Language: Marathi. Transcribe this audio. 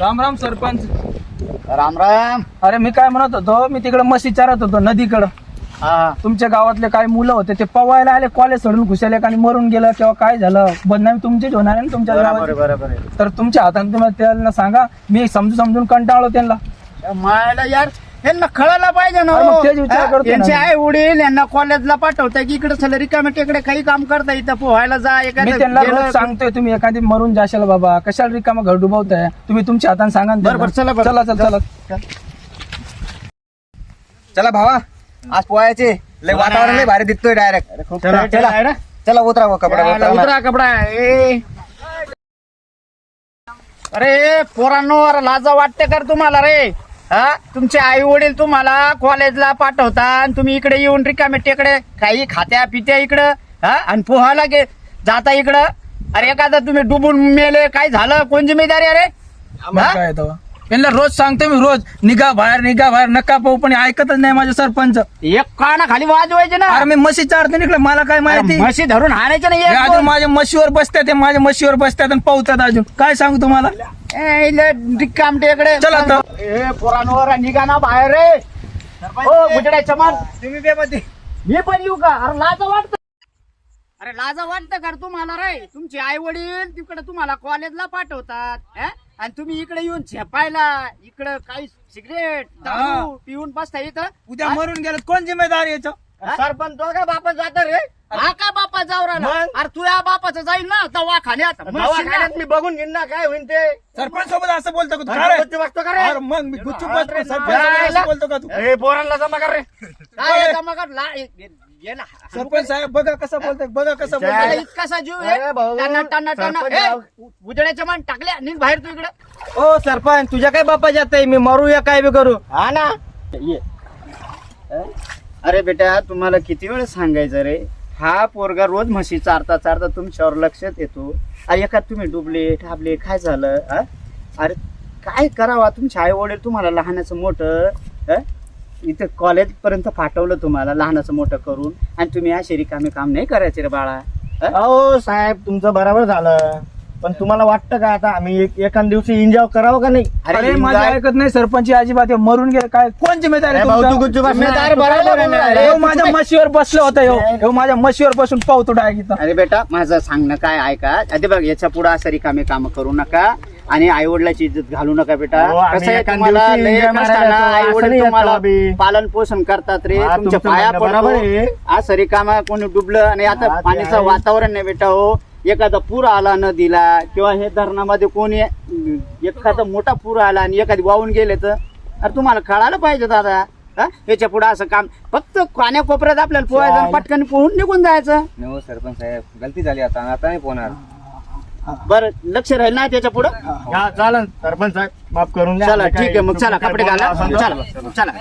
राम राम सरपंच. राम राम. अरे मी काय म्हणत होतो मी तिकडे म्हशी चारत होतो नदीकडं. हा. तुमच्या गावातले काही मुलं होते ते पवायला आले कॉलेज सोडून घुसले आणि मरून गेलं किंवा काय झालं? बदनामी तुमचीच होणार आहे ना तुमच्या बरोबर गावात बरोबर आहे. तर तुमच्या हाताने तुम्ही त्यांना सांगा मी समजून समजून कंटाळलो त्यांना. मायला यार यांना कळायला पाहिजे ना अरे मग हो. तेच विचार हा? करतोय ना यांचे मी. आई वडील यांना कॉलेजला पाठवताय की इकडे चला रिकामे टेकडे काही काम करता इथं पोहायला जा मी एखादं त्यांना गेलं- रोज सांगतोय तुम्ही एखादी मरून जाशाल बाबा कशाला रिकामा घर डुबवताय तुम्ही तुमच्या हाताने सांगा ना बरं, बरं, चला. बरं. चला चला चला चला भावा आज पोहायचे लय. वातावरण लय भारी दिसतोय डायरेक्ट चला, आहे चला. ना? चला उतरा भाऊ, कपडा याला उतरा. उतरा कपडा ए. अरे पोरांनो अरे लाजा वाटते कर तुम्हाला रे हा? तुमचे आई वडील तुम्हाला कॉलेजला पाठवता आणि तुम्ही इकडे येऊन रिकामे टेकडे काही खात्या पित्या इकडं हा? आणि पोहायला गे जाता इकडं. अरे एखादा तुम्ही डुबून मेले काय झालं? कोण जिम्मेदारी अरे हा? काय? त्यांना रोज सांगतो मी रोज. निघा बाहेर निघा बाहेर नका पाहू पण ऐकतच नाही माझे सरपंच. एक काना खाली वाजवायचे ना. अरे मी म्हशी चारते निघलं मला काय माहिती? म्हशी धरून हाणायचे नाही हे एक अजून दोन. माझ्या म्हशीवर बसतात ते माझ्या म्हशीवर बसतात आणि पावतात अजून. काय सांगू तुम्हाला? ए, इले चला आता. ए पोरांवर निघा ना बाहेर रे. हो गुजड्या चमन. तुम्ही. मी पण येऊ का? अरे लाज वाटत. अरे लाज वाटतं का रे तुम्हाला रे. तुमचे आई वडील तिकडे तुम्हाला कॉलेजला पाठवतात हं? आणि तुम्ही इकडे येऊन झेपायला इकडे काही सिगरेट दारू पिऊन बसता इथं. उद्या मरून गेलं कोण जिम्मेदार याचं? सरपंच तो का बापा जात रे. हा का बापा? जाऊ राहिला मग? अरे तुझ्या बापाचं जाईल ना दवाखान्यात. दवाखान्यात मी बघून घेईन ना काय होईन ते. सरपंच सोबत असं बोलतो का तू? काय रे? का रे? अरे मग मी गुच्छ अरे, बसतो सरपंच असं बोलतो का तू? ए पोरांना जमा कर रे. काय हे जमा कर? ला ये- ये ना. सरपंच साहेब बघा कसं बोलतोय बघा कसं त्याला बोलतोय. इतकासा जीव अरे भाऊ, सरपंच. उजड्याच्या मान टाकल्या निघ बाहेर तू इकडे. ओ सरपंच तुझ्या काय बापा जात मी मरू या काय बी करू? हा ना. ये. अरे बेटा तुम्हाला किती वेळ सांगायचं रे? हा पोरगा रोज म्हशी चारता चारता तुमच्यावर लक्षात येतो. अरे एका तुम्ही डुबले ठाबले काय झालं हा? अरे काय करावा? तुमचे आई वडील तुम्हाला लहानाचं मोठं इथं कॉलेजपर्यंत पाठवलं तुम्हाला लहानाचं मोठं करून. आणि तुम्ही असे रिकामे काम नाही करायचे रे बाळा अहो साहेब तुमचं बरोबर झालं. पण तुम्हाला वाटतं का आता आम्ही एक एखाद दिवशी एन्जॉय करावं का नाही? अरे माझे ऐकत नाही सरपंच अजिबात हे मरून गेले. काय कोण जिम्मेदार आहे अरे भाऊ, तुमचा? तू गुच्छ बस. जिम्मेदार बरोबर आहे ना. रे. ह्यो माझ्या म्हशीवर बसलं होतं ह्यो ह्यो माझ्या म्हशीवर बसून पावतो डायरेक्ट इथं. अरे बेटा माझं सांगणं काय ऐका आधी बघ याच्यापुढे असं रिकामे काम करू नका. आणि आई वडिलाची इज्जत घालू नका बेटा. हो, आम्ही कसं आहे तुम्हाला दिवशी लय enjoy मारायला कष्टानं येतो, आई असं वडील नाही तुम्हाला येतो आम्ही. पालन पोषण करतात रे. हा, तुमच्या तुमचं पाया म्हणणं बरोबर आहे. पडतो रिकामा कोणी डुबलं आणि आता ते पाण्याचं आहे. वातावरण नाही बेटा हो. एखादा पूर आला नदीला किंवा हे धरणामध्ये कोणी एखादा मोठा पूर आला आणि एखादी वाहून गेले तर अरे तुम्हाला कळायला पाहिजे दादा. हा? याच्यापुढे असं काम. फक्त कान्या कोपऱ्यात आपल्याला पोहायचं आणि पटकन पोहून निघून जायचं. हो सरपंच साहेब गलती झाली आता आता नाही पोहणार. बरं लक्ष राहील ना त्याच्या पुढं? हा चालन सरपंच साहेब माफ करून द्या. चला ठीक आहे मग चला कपडे घाला. चला चला.